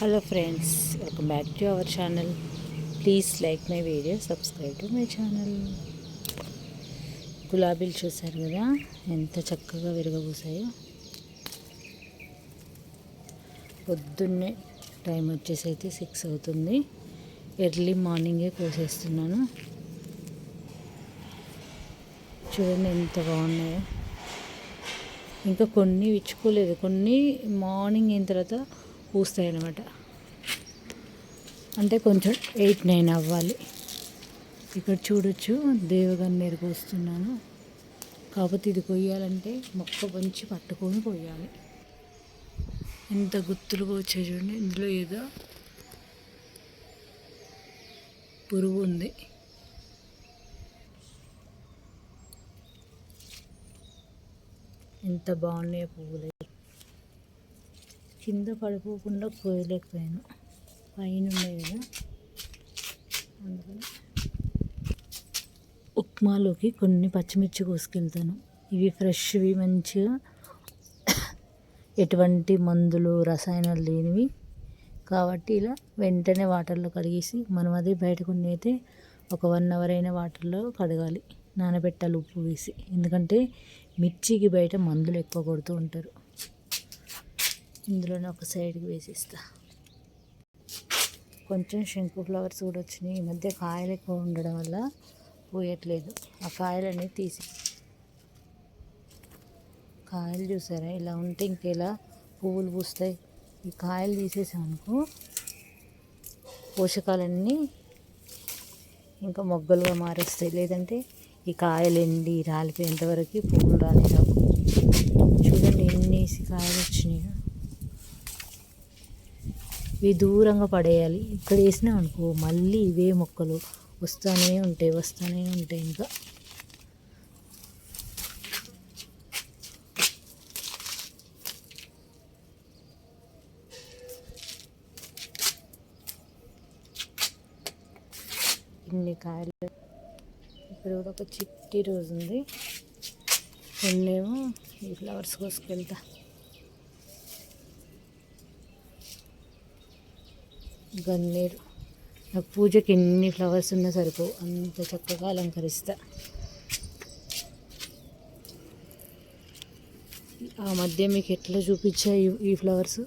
Hello friends welcome back to our channel please like my video subscribe to my channel గులాబీలు చూసారు కదా? ఎంత చక్కగా విరగబూసాయో. పొద్దున్నే టైం వచ్చేసి అయితే సిక్స్ అవుతుంది ఎర్లీ మార్నింగే కోసేస్తున్నాను. చూడండి ఎంత బాగున్నాయో. ఇంకా కొన్ని విచ్చుకోలేదు. కొన్ని మార్నింగ్ అయిన తర్వాత పూస్తాయి అన్నమాట అంటే కొంచెం ఎయిట్ నైన్ అవ్వాలి. ఇక్కడ చూడొచ్చు దేవగన్నేరు కోస్తున్నాను కాకపోతే ఇది కొయ్యాలంటే మొక్క పంచి పట్టుకొని కొయ్యాలి. ఎంత గుత్తులుగా వచ్చాయి చూడండి ఇందులో ఏదో పురుగు ఉంది. ఎంత బాగున్నాయో పువ్వులు. కింద పడిపోకుండా కోయలేకపోయాను పైన ఉన్నాయి కదా. అందుకని ఉప్మాలోకి కొన్ని పచ్చిమిర్చి కోసుకెళ్తాను. ఇవి ఫ్రెష్వి మంచిగా ఎటువంటి మందులు రసాయనాలు లేనివి. కాబట్టి ఇలా వెంటనే వాటర్లో కడిగేసి మనం అదే బయట కొన్ని అయితే ఒక వన్ అవర్ అయిన వాటర్లో కడగాలి. నానబెట్టాలి ఉప్పు వేసి. ఎందుకంటే మిర్చికి బయట మందులు ఎక్కువ కొడుతూ ఉంటారు. ఇందులోనే ఒక సైడ్కి వేసిస్తా. కొంచెం శంకు ఫ్లవర్స్ కూడా వచ్చినాయి. ఈ మధ్య కాయలు ఎక్కువ ఉండడం వల్ల పోయట్లేదు. ఆ కాయలన్నీ తీసి కాయలు చూసారా? ఇలా ఉంటే ఇంకెలా పువ్వులు పూస్తాయి. ఈ కాయలు తీసేసామనుకో పోషకాలన్నీ ఇంకా మొగ్గలుగా మారేస్తాయి. లేదంటే ఈ కాయలు ఎండి రాలిపోయేంతవరకు పువ్వులు రానిరావు చూడండి ఎన్ని కాయలు వచ్చినాయో. ఇవి దూరంగా పడేయాలి. ఇక్కడ వేసినాం అనుకో మళ్ళీ ఇవే మొక్కలు వస్తూనే ఉంటాయి వస్తూనే ఉంటాయి ఇంకా. ఇన్ని కాయలు. ఇక్కడ కూడా ఒక చిట్టి రోజు ఉంది. కొన్నేమో ఈ ఫ్లవర్స్ కోసుకెళ్తా. గన్నేరు. నాకు పూజకి ఎన్ని ఫ్లవర్స్ ఉన్నా సరిపో అంత చక్కగా అలంకరిస్తా. ఆ మధ్య మీకు ఎట్లా చూపించా ఈ- ఈ ఫ్లవర్స్?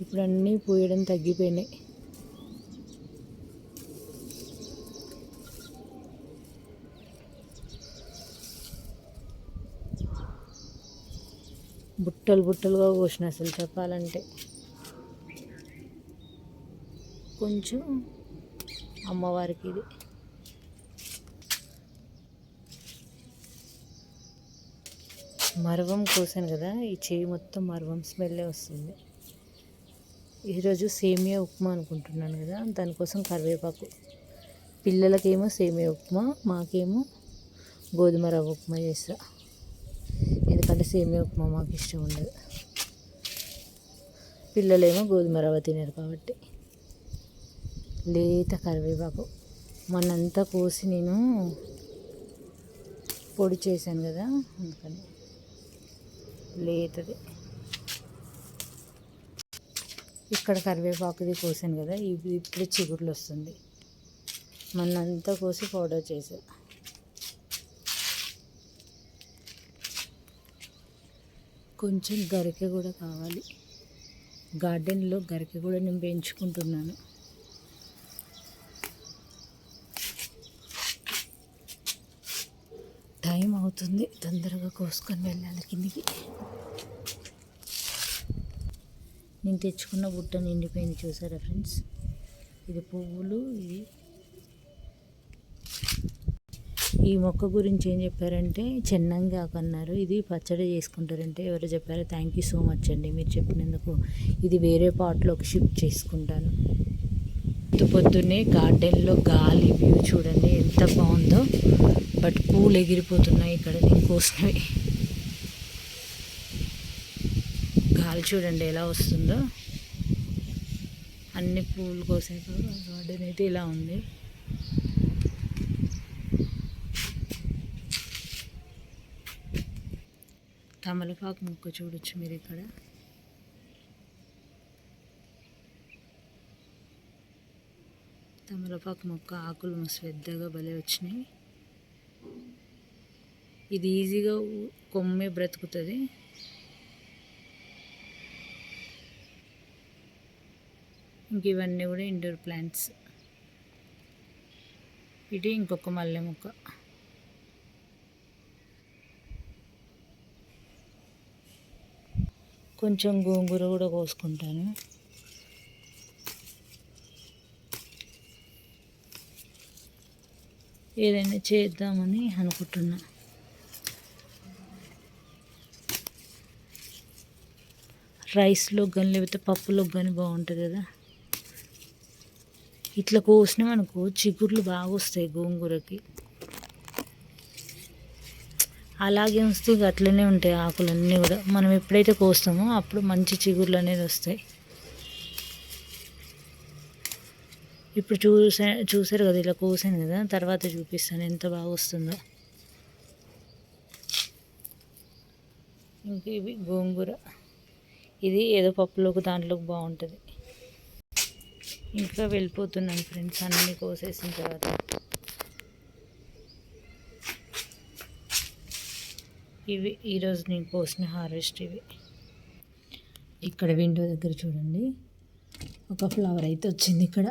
ఇప్పుడు అన్నీ పూయడం తగ్గిపోయినాయి. బుట్టలు బుట్టలుగా కోసిన అసలు చెప్పాలంటే. కొంచెం అమ్మవారికి ఇది. మరవం కోసాను కదా ఈ చేయి మొత్తం మరవం స్మెల్లే వస్తుంది. ఈరోజు సేమియా ఉప్మా అనుకుంటున్నాను కదా దానికోసం కరివేపాకు. పిల్లలకేమో సేమియా ఉప్మా మాకేమో గోధుమ రవ్వ ఉప్మా చేస్తా. ఎందుకంటే సేమియా ఉప్మా మాకు ఇష్టం ఉండదు. పిల్లలేమో గోధుమ రవ్వ తినరు కాబట్టి. లేత కరివేపాకు. మనంతా కోసి నేను పొడి చేశాను కదా అందుకని లేతది. ఇక్కడ కరివేపాకుది కోసాను కదా ఇది ఇప్పుడే చిగుర్లు వస్తుంది. మనంతా కోసి పౌడర్ చేసా. కొంచెం గరికె కూడా కావాలి. గార్డెన్లో గరికె కూడా నేను పెంచుకుంటున్నాను. టైం అవుతుంది. తొందరగా కోసుకొని వెళ్ళాలి కిందికి. నేను తెచ్చుకున్న బుట్ట నిండిపోయింది చూసారా ఫ్రెండ్స్? ఇది పువ్వులు ఇది ఈ మొక్క గురించి ఏం చెప్పారంటే చెన్నంగాకు అన్నారు ఇది పచ్చడి చేసుకుంటారంటే ఎవరు చెప్పారో? థ్యాంక్ యూ సో మచ్ అండి మీరు చెప్పినందుకు. ఇది వేరే పార్ట్లోకి షిఫ్ట్ చేసుకుంటాను. పొద్దు పొద్దున్నే గార్డెన్లో గాలి వ్యూ చూడండి ఎంత బాగుందో. బట్ పూలు ఎగిరిపోతున్నాయి ఇక్కడ నేను కోసినవి గాలి చూడండి ఎలా వస్తుందో. అన్ని పూలు కోసాక గార్డెన్ అయితే ఇలా ఉంది. తమలపాకు ముక్క చూడొచ్చు మీరు ఇక్కడ. తమలపాకు మొక్క ఆకులు శ్రద్ధగా పెద్దగా భలే వచ్చినాయి. ఇది ఈజీగా కొమ్మే బ్రతుకుతుంది. ఇంక ఇవన్నీ కూడా ఇండోర్ ప్లాంట్స్. ఇది ఇంకొక మల్లె మొక్క. కొంచెం గోంగూర కూడా కోసుకుంటాను. ఏదైనా చేద్దామని అనుకుంటున్నా. రైస్లో కానీ లేకపోతే పప్పులో కానీ బాగుంటుంది కదా. ఇట్లా కోసినాం అనుకో చిగుర్లు బాగా వస్తాయి గోంగూరకి. అలాగే వస్తే ఇక అట్లనే ఉంటాయి ఆకులన్నీ కూడా. మనం ఎప్పుడైతే కోస్తామో అప్పుడు మంచి చిగుర్లు అనేది వస్తాయి. ఇప్పుడు చూసా చూసారు కదా ఇలా కోసాను కదా తర్వాత చూపిస్తాను ఎంత బాగా వస్తుందో. ఇంక ఇవి గోంగూర. ఇది ఏదో పప్పులోకి దాంట్లోకి బాగుంటుంది. ఇంకా వెళ్ళిపోతున్నాను ఫ్రెండ్స్ అన్నీ కోసేసిన తర్వాత. ఇవి ఈరోజు నేను కోసిన హార్వెస్ట్ ఇవి. ఇక్కడ విండో దగ్గర చూడండి. ఒక ఫ్లవర్ అయితే వచ్చింది ఇక్కడ.